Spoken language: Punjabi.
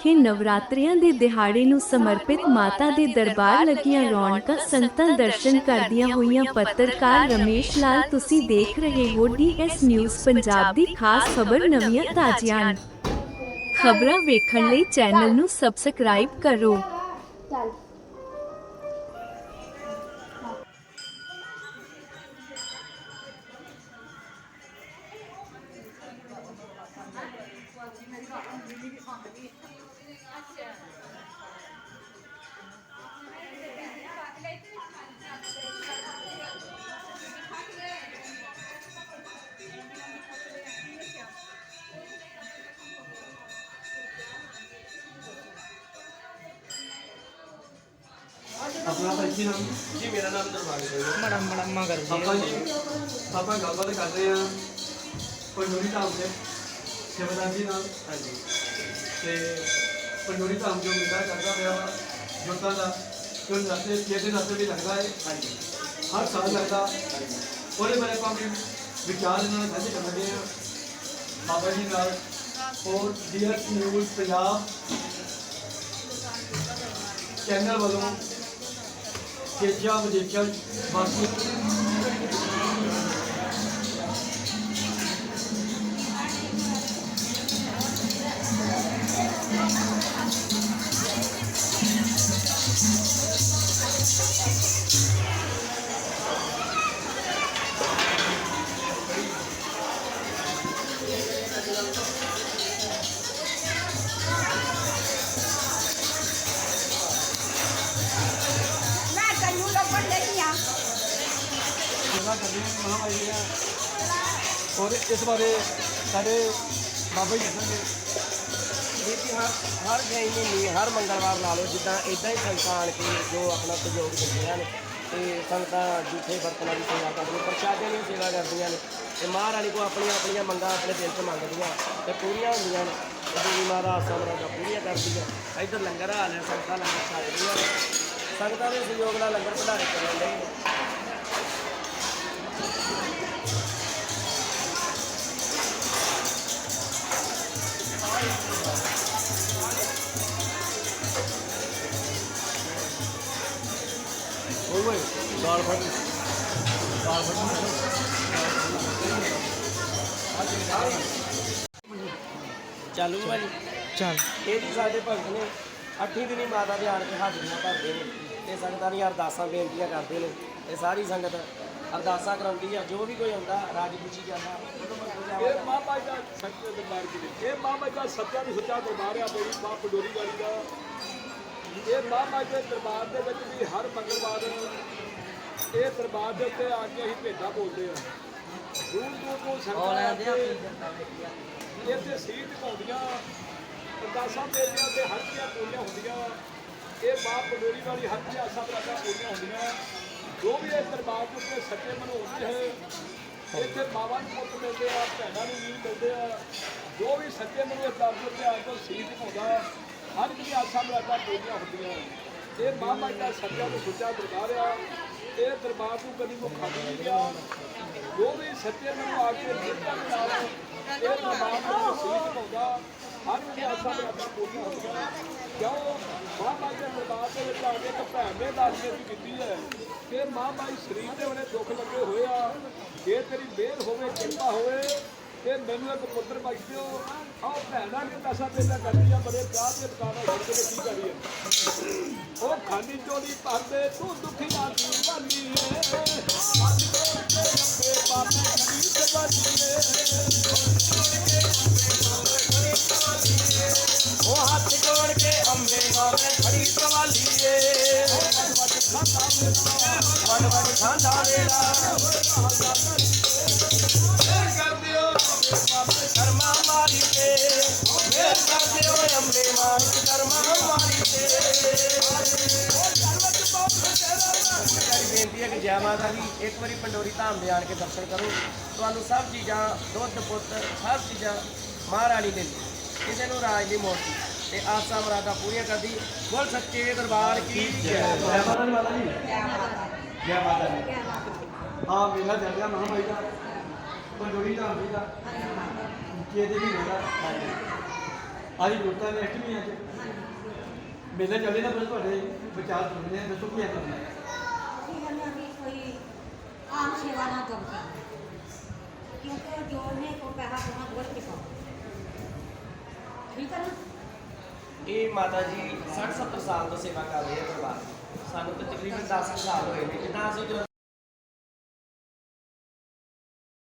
ਵਿਖੇ ਨਵਰਾਤਰਿਆਂ ਦੇ ਦਿਹਾੜੇ ਨੂੰ ਸਮਰਪਿਤ ਮਾਤਾ ਦੇ ਦਰਬਾਰ ਲੱਗੀਆਂ ਰੌਣਕਾਂ ਸੰਗਤਾਂ ਦਰਸ਼ਨ ਕਰਦੀਆਂ ਹੋਈਆਂ ਪੱਤਰਕਾਰ ਰਮੇਸ਼ ਲਾਲ ਤੁਸੀਂ ਦੇਖ ਰਹੇ ਹੋ ਡੀਐਸ ਨਿਊਜ਼ ਪੰਜਾਬ ਦੀ ਖਾਸ ਖਬਰ ਨਵੀਆਂ ਤਾਜ਼ੀਆਂ। ਖਬਰਾਂ ਵੇਖਣ ਲਈ ਚੈਨਲ ਨੂੰ ਸਬਸਕ੍ਰਾਈਬ ਕਰੋ। ਆਪਣਾ ਜੀ ਨਾਮ ਜੀ ਮੇਰਾ ਨਾਮ ਦਰਬਾਰ ਸਿੰਘ ਹੈ। ਮੜਾ ਮੜਾ ਮਗਰ ਆਪਾਂ ਜੀ ਆਪਾਂ ਗੱਲਬਾਤ ਕਰ ਰਹੇ ਹਾਂ ਪੰਡੋਰੀ ਧਾਮ ਦੇ ਸੇਵਾਦਾਰ ਜੀ ਨਾਲ। ਹਾਂਜੀ। ਤੇ ਪੰਡੋਰੀ ਧਾਮ ਜੋ ਮੇਲਾ ਕਰਦਾ ਪਿਆ ਵਾ ਜੋਤਾਂ ਦਾ ਜੋ ਰਸਤੇ ਕਿਹਦੇ ਰਸਤੇ ਵੀ ਲੱਗਦਾ ਹੈ ਹਾਂਜੀ। ਹਰ ਸਾਲ ਲੱਗਦਾ। ਉਹਦੇ ਬਾਰੇ ਆਪਾਂ ਵੀ ਵਿਚਾਰ ਇਹਨਾਂ ਨਾਲ ਸਾਂਝੇ ਲੱਗੇ ਹਾਂ। ਬਾਬਾ ਜੀ ਨਾਲ। ਔਰ ਡੀਐਸ ਨਿਊਜ਼ ਪੰਜਾਬ ਚੈਨਲ ਵੱਲੋਂ ਦੇਸ਼ਾਂ ਵਿਦੇਸ਼ਾਂ ਵਾਸੀ ਮੈਂ ਸੇਵਾ ਕਰਦੇ ਔਰ ਇਸ ਬਾਰੇ ਸਾਡੇ ਬਾਬਾ ਜੀ ਦੱਸਣਗੇ ਵੀਰ ਜੀ ਹਰ ਹਰ ਜੈ ਮਹੀਨੇ ਹਰ ਮੰਗਲਵਾਰ ਲਾ ਲਓ, ਜਿੱਦਾਂ ਇਦਾਂ ਹੀ ਸੰਗਤਾਂ ਆਣ ਕੇ ਜੋ ਆਪਣਾ ਸਹਿਯੋਗ ਦਿੰਦੀਆਂ ਨੇ ਤੇ ਸੰਗਤਾਂ ਜੂਠੇ ਬਰਤਨਾਂ ਦੀ ਸੇਵਾ ਕਰਦੀਆਂ ਪ੍ਰਸ਼ਾਦਿਆਂ ਦੀ ਸੇਵਾ ਕਰਦੀਆਂ ਨੇ ਤੇ ਮਹਾਰਾਣੀ ਕੋ ਆਪਣੀਆਂ ਆਪਣੀਆਂ ਮੰਗਾਂ ਆਪਣੇ ਦਿਲ 'ਚ ਮੰਗਦੀਆਂ ਤੇ ਪੂਰੀਆਂ ਹੁੰਦੀਆਂ ਨੇ। ਤੇ ਦੇਵੀ ਮਾਤਾ ਆਸਾਂ ਪੂਰੀਆਂ ਕਰਦੀ ਹੈ। ਇੱਧਰ ਲੰਗਰ ਹਾਲ ਹੈ, ਸੰਗਤਾਂ ਲੰਗਰ ਛਕਦੀਆਂ ਨੇ। ਸੰਗਤਾਂ ਦੇ ਸਹਿਯੋਗ ਨਾਲ ਲੰਗਰ ਭੰਡਾਰੇ ਚੱਲਣ ਲਈ ਨੇ ਓਏ ਦਾਲ ਫੜ। ਦਾਲ ਫੜ। ਚਾਲੂ ਭਾਜੀ ਚੱਲ। ਇਹ ਜੀ ਸਾਡੇ ਭਗਤ ਨੇ ਅੱਠੀ ਦਿਨੀ ਮਾਤਾ ਦੇ ਆਣ ਕੇ ਹਾਜ਼ਰੀਆਂ ਭਰਦੇ ਨੇ। ਤੇ ਸੰਗਤਾਂ ਦੀਆਂ ਅਰਦਾਸਾਂ ਬੇਨਤੀਆਂ ਕਰਦੇ ਨੇ। ਤੇ ਸਾਰੀ ਸੰਗਤ ਅਰਦਾਸਾਂ ਕਰਾਉਂਦੀ ਆ। ਜੋ ਵੀ ਕੋਈ ਆਉਂਦਾ ਰਾਜੀ ਪੁੱਛੀ ਜਾਂਦਾ। ਇਹ ਜੀ ਦਾ ਸੱਚੇ ਦਰਬਾਰ ਜੀ ਇਹ ਜੀ ਦਾ ਸੱਚਾ ਦੀ ਸੱਚਾ ਦਰਬਾਰ ਆ ਮੇਰੀ ਮਾਂ ਪੰਡੋਰੀ ਵਾਲੀ ਦਾ। ਇਹ ਜੀ ਦੇ ਦਰਬਾਰ ਦੇ ਵਿੱਚ ਵੀ ਹਰ ਮੰਗਲਵਾਰ ਇਹ ਦਰਬਾਰ ਦੇ ਉੱਤੇ ਆ ਕੇ ਅਸੀਂ ਭੇਟਾ ਬੋਲਦੇ ਆ ਦੂਰ ਦੂਰ ਤੋਂ ਸੰਗਤਾਂ ਆ ਕੇ ਇੱਥੇ ਸੀਟ ਪਾਉਂਦੀਆਂ ਅਰਦਾਸਾਂ ਬੇਲੀਆਂ ਤੇ ਹਰ ਦੀਆਂ ਪੂਰੀਆਂ ਹੁੰਦੀਆਂ। ਇਹ ਮਾਂ ਪੰਡੋਰੀ ਵਾਲੀ ਹਰ ਦੀਆਂ ਆਸਾਂ ਬਰਾਦਾ ਪੂਰੀਆਂ ਹੁੰਦੀਆਂ। ਜੋ ਵੀ ਇਹ ਦਰਬਾਰ ਦੇ ਉੱਤੇ ਸੱਚੇ ਮਨੋਂ ਹੁੰਦੇ ਹੈ ਇੱਥੇ ਮਾਵਾਂ ਨੂੰ ਪੁੱਤ ਮਿਲਦੇ ਆ ਭੈਣਾਂ ਨੂੰ ਵੀ ਮਿਲਦੇ ਆ। ਜੋ ਵੀ ਸੱਚੇ ਮਨੋਂ ਇਸ ਦਰ ਦੇ ਉੱਤੇ ਆ ਕੇ ਸੀਟ ਪਾਉਂਦਾ ਹਰ ਇੱਕ ਦੀ ਆਸਾਂ ਬਰਾਦਾ ਪੂਰੀਆਂ ਹੁੰਦੀਆਂ। ਇਹ ਮਾਮਾ ਦਾ ਸੱਚਾ ਤੇ ਸੁੱਚਾ ਦਰਬਾਰ ਆ। ਇਹ ਦਰਬਾਰ ਨੂੰ ਕਦੀ ਮੁੱਖ ਨਹੀਂ ਗਿਆ। ਜੋ ਵੀ ਸੱਚੇ ਮਨੋਂ ਆ ਕੇ ਜਿੱਤਾਂ ਨਾਲ ਇਹ ਦਰਬਾਰ ਨੂੰ ਸੀਟ ਪਾਉਂਦਾ ਹਰ ਇੱਕ ਦੀ ਆਸਾਂ ਬਰਾਦਾ ਪੂਰੀਆਂ ਕਿਉਂ? ਮਾਮਾ ਦੇ ਦਰਬਾਰ ਦੇ ਵਿੱਚ ਆ ਕੇ ਇੱਕ ਭੈਣ ਦਾਸੀਆਂ ਦੀ ਕੀਤੀ ਹੈ ਕਿ ਮਾਂ ਮਾਈ ਸਰੀਰ ਦੇ ਬੜੇ ਦੁੱਖ ਲੱਗੇ ਹੋਏ ਆ। ਜੇ ਤੇਰੀ ਮਿਹਰ ਹੋਵੇ, ਕਿਰਪਾ ਹੋਵੇ ਤੇ ਮੈਨੂੰ ਇੱਕ ਪੁੱਤਰ ਬਖਸ਼ ਦਿਓ। ਆਹ ਭੈਣਾਂ ਨੇ ਦਸਾਂ ਤੇਰਾ ਕਰਦੀਆਂ ਬੜੇ ਪਿਆਰ ਦੇ ਬਤਾਵਾ ਛੱਡ ਕੇ ਕੀ ਕਰੀਏ? ਉਹ ਖਾਲੀ ਚੋਲੀ ਭਰਦੇ ਤੂੰ ਦੁਖੀ ਨਾ ਦੀ ਵਾਲੀ ਏ ਅੱਜ ਦੇ ਤੇ ਬਾਪੇ ਖੜੀ ਤੇ ਬਾਜੀ ਉਹ ਹੱਥ ਜੋੜ ਕੇ ਅੰਬੇ ਮਾਵੇ ਖੜੀ ਸਵਾਲੀ ਏ ਵਡ ਵਡ ਖਾਂਦਾ ਵੇਲਾ ਕਰ ਬੇਨਤੀ ਹੈ ਕਿ ਜੈ ਮਾਤਾ ਦੀ ਇੱਕ ਵਾਰੀ ਪੰਡੋਰੀ ਧਾਮ ਦੇ ਆਣ ਕੇ ਦਰਸ਼ਨ ਕਰੋ। ਤੁਹਾਨੂੰ ਸਭ ਚੀਜ਼ਾਂ ਦੁੱਧ ਪੁੱਤ ਸਭ ਚੀਜ਼ਾਂ ਮਹਾਰਾਣੀ ਦਿੰਦੀ। ਕਿਸੇ ਨੂੰ ਰਾਜ ਦੀ ਮੂਰਤੀ ਤੇ ਆਸਾਂ ਮਰਾਦਾ ਪੂਰੀਆਂ ਕਰਦੀ। ਬੋਲ ਸੱਚੇ ਦਰਬਾਰ ਕੀ ਜੈ ਜੈ ਮਾਤਾ ਦੀ। ਮਾਤਾ ਜੀ ਜੈ ਮਾਤਾ ਦੀ। ਹਾਂ ਮੇਲਾ ਚੱਲ ਰਿਹਾ ਮਹਾਮਾਈ ਦਾ। ਪੰਡੋਰੀ ਧਾਮ ਜੀ ਦਾ। ਕੇ ਦੇ ਵੀ ਮੇਲਾ ਅੱਜ ਲੋਕਾਂ ਨੇ ਅਸ਼ਟਮੀ ਅੱਜ। ਮੇਲੇ ਚੱਲੇ ਨਾ, ਫਿਰ ਤੁਹਾਡੇ ਵਿਚਾਰ ਸੁਣਦੇ ਆ ਦੱਸੋ ਕੀ ਕਰਨਾ ਹੈ ਅਸੀਂ ਕਹਿੰਦੇ ਹਾਂ ਵੀ ਕੋਈ ਆਮ ਸੇਵਾ ਨਾ ਕਰੋ ਕਿਉਂਕਿ ਜੋ ਨੇ ਕੋ ਪੈਸਾ ਕਮਾ ਬਹੁਤ ਕੇ ਠੀਕ ਹੈ ਨਾ ਇਹ ਮਾਤਾ ਜੀ 60 70 ਸਾਲ ਤੋਂ ਸੇਵਾ ਕਰ ਰਹੇ ਆ ਪਰਿਵਾਰ ਸਾਨੂੰ ਤਾਂ ਤਕਰੀਬਨ 10 ਸਾਲ ਹੋਏ ਨੇ। ਜਿੱਦਾਂ ਅਸੀਂ ਜਦੋਂ